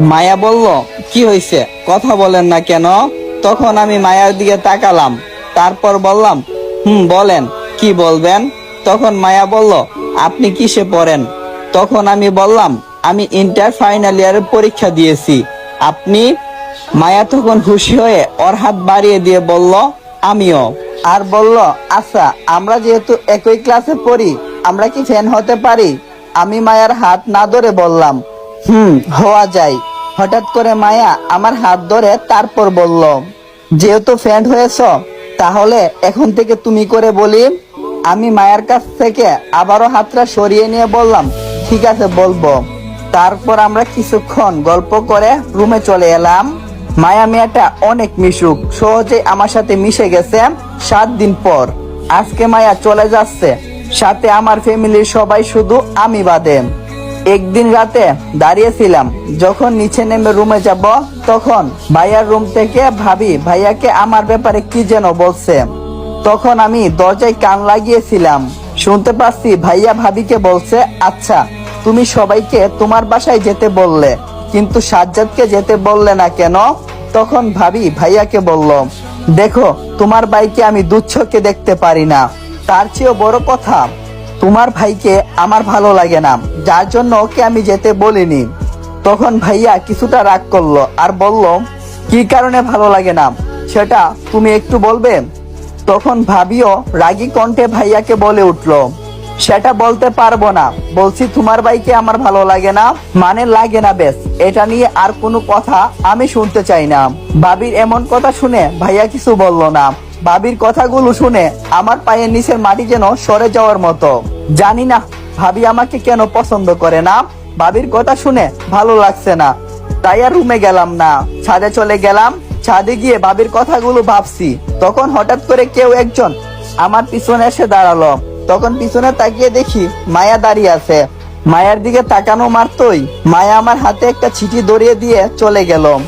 মায়া বলল, কি হয়েছে কথা বলেন না কেন? তখন আমি মায়ার দিকে তাকালাম। তারপর বললাম, হুম, বলেন, কি বলবেন? তখন মায়া বলল, আপনি কিসে পড়েন? তখন আমি বললাম, আমি ইন্টার ফাইনাল ইয়ারের পরীক্ষা দিয়েছি। আপনি? মায়া তখন খুশি হয়ে ওর হাত বাড়িয়ে দিয়ে বলল, আমিও। আর বলল আচ্ছা আমরা যেহেতু একই ক্লাসে পড়ি, আমরা কি ফ্যান হতে পারি? আমি মায়ার হাত না ধরে বললাম হুম, হওয়া যায়। হঠাৎ করে মায়া আমার হাত ধরে তারপর বলল, যেহেতু ফ্রেন্ড হয়েছ, তাহলে এখন থেকে তুমি করে বলি, আমি মায়ের কাছ থেকে আবারও হাতটা সরিয়ে নিয়ে বললাম, ঠিক আছে, বলব। তারপর আমরা কিছুক্ষণ গল্প করে রুমে চলে এলাম। মায়া মেয়েটা অনেক মিশুক সহজে আমার সাথে মিশে গেছে সাত দিন পর। আজকে মায়া চলে যাচ্ছে, সাথে আমার ফ্যামিলির সবাই শুধু আমি বাদে। একদিন রাতে দাঁড়িয়েছিলাম। যখন নিচে নেমে রুমে যাব, তখন ভাইয়ার রুম থেকে ভাবি, ভাইয়াকে আমার ব্যাপারে কি যেন বলছে? তখন আমি দরজায় কান লাগিয়েছিলাম। শুনতে পাচ্ছি ভাইয়া ভাবিকে বলছে আচ্ছা তুমি সবাইকে তোমার বাসায় যেতে বললে, কিন্তু সাজ্জাদকে যেতে বললে না কেন? তখন ভাবি ভাইয়াকে বলল, দেখো, তোমার ভাইকে আমি দুচ্ছকে দেখতে পারি না। তার চেয়েও বড় কথা তোমার ভাইকে আমার ভালো লাগে না, যার জন্য ওকে আমি যেতে বলিনি। তখন ভাইয়া কিছুটা রাগ করল আর বলল, কি কারণে ভালো লাগে না? সেটা তুমি একটু বলবে? তখন ভাবিও রাগী কণ্ঠে ভাইয়াকে বলে উঠল, সেটা বলতে পারব না। বলছি তোমার ভাইকে আমার ভালো লাগে না মানে লাগে না বেশ। এটা নিয়ে আর কোনো কথা আমি শুনতে চাই না। ভাবির এমন কথা শুনে ভাইয়া কিছু বলল না। ভাবির কথাগুলো শুনে আমার পায়ের নিচের মাটি যেন সরে যাওয়ার মতো। জানি না, ভাবি আমাকে কেন পছন্দ করে না? ভাবির কথা শুনে ভালো লাগছে না। তাই আর রুমে গেলাম না। ছাদে চলে গেলাম, ছাদে গিয়ে ভাবির কথাগুলো ভাবছি। তখন হঠাৎ করে কেউ একজন আমার পিছনে এসে দাঁড়াল। তখন পিছনে তাকিয়ে দেখি মায়া দাঁড়িয়ে আছে। মায়ার দিকে তাকানো মারতই মায়া আমার হাতে একটা চিঠি ধরিয়ে দিয়ে চলে গেল।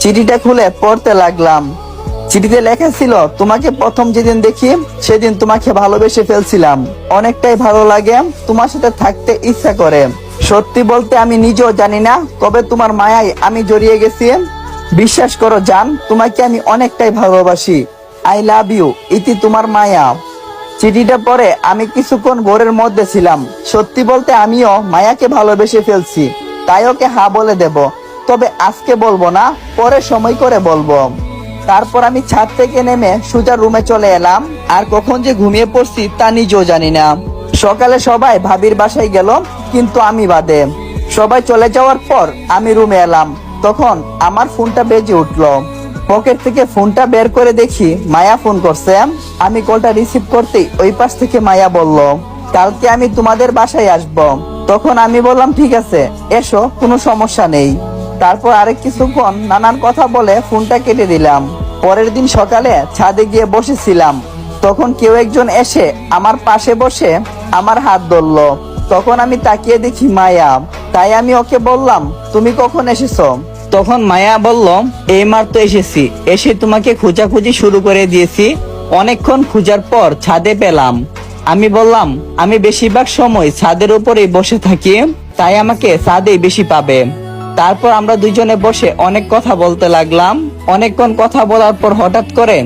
চিঠিটা খুলে পড়তে লাগলাম। চিঠিতে লেখা ছিল, তোমাকে প্রথম যেদিন দেখি, সেদিন তোমাকে ভালোবেসে ফেলছিলাম। অনেকটাই ভালো লাগে, তোমার সাথে থাকতে ইচ্ছা করে। সত্যি বলতে আমি নিজেও জানি না, কবে তোমার মায়ায় আমি জড়িয়ে গেছি। বিশ্বাস করো, জান, তোমাকে আমি অনেকটাই ভালোবাসি। আই লাভ ইউ ইতি তোমার মায়া। চিঠিটা পরে আমি কিছুক্ষণ ঘোরের মধ্যে ছিলাম। সত্যি বলতে আমিও মায়াকে ভালোবেসে ফেলছি। তাই ওকে হা বলে দেব। তবে আজকে বলব না, পরে সময় করে বলব। তারপর আমি ছাদ থেকে নেমে সুজার রুমে চলে এলাম। আর কখন যে ঘুমিয়ে পড়ছি তা নিজেও জানি না। সকালে সবাই ভাবির বাসায় গেল, কিন্তু আমি বাদে। সবাই চলে যাওয়ার পর আমি রুমে এলাম। তখন আমার ফোনটা বেজে উঠল। পকেট থেকে ফোনটা বের করে দেখি মায়া ফোন করছে। আমি কলটা রিসিভ করতেই ওই পাশ থেকে মায়া বলল, কালকে আমি তোমাদের বাসায় আসব। তখন আমি বললাম, ঠিক আছে, এসো, কোনো সমস্যা নেই। তারপর আরেক কিছুক্ষণ নানান কথা বলে ফোনটা কেটে দিলাম। পরের দিন সকালে ছাদে গিয়ে বসেছিলাম। তখন কেউ একজন এসে আমার পাশে বসে আমার হাত ধরলো। তখন আমি তাকিয়ে দেখি মায়া। তাই আমি ওকে বললাম, তুমি কখন এসেছ? তখন মায়া বলল, এই মার তো এসেছি। এসে তোমাকে খোঁজাখুঁজি শুরু করে দিয়েছি। অনেকক্ষণ খোঁজার পর ছাদে পেলাম। আমি বললাম, আমি বেশিরভাগ সময় ছাদের উপরেই বসে থাকি। তাই আমাকে ছাদেই বেশি পাবে। তারপর আমরা দুজনে বসে অনেক কথা বলতে লাগলাম। অনেকক্ষণ কথা বলার পর হঠাৎ করে